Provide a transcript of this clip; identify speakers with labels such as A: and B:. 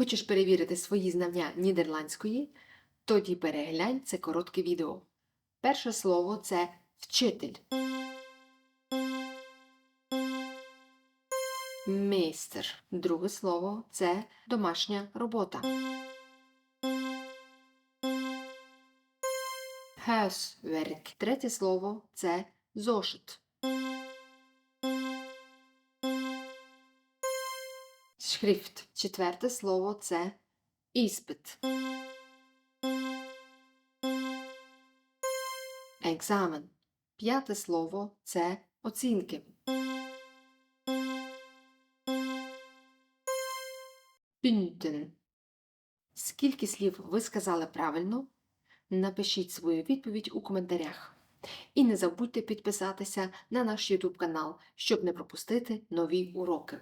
A: Хочеш перевірити свої знання нідерландської? Тоді переглянь це коротке відео. Перше слово це вчитель. Мейстер. Друге слово це домашня робота. Huiswerk. Третє слово це зошит. Schrift. Четверте слово це іспит. Екзамен. П'яте слово це оцінки. Пünten. Скільки слів ви сказали правильно? Напишіть свою відповідь у коментарях. І не забудьте підписатися на наш YouTube канал, щоб не пропустити нові уроки.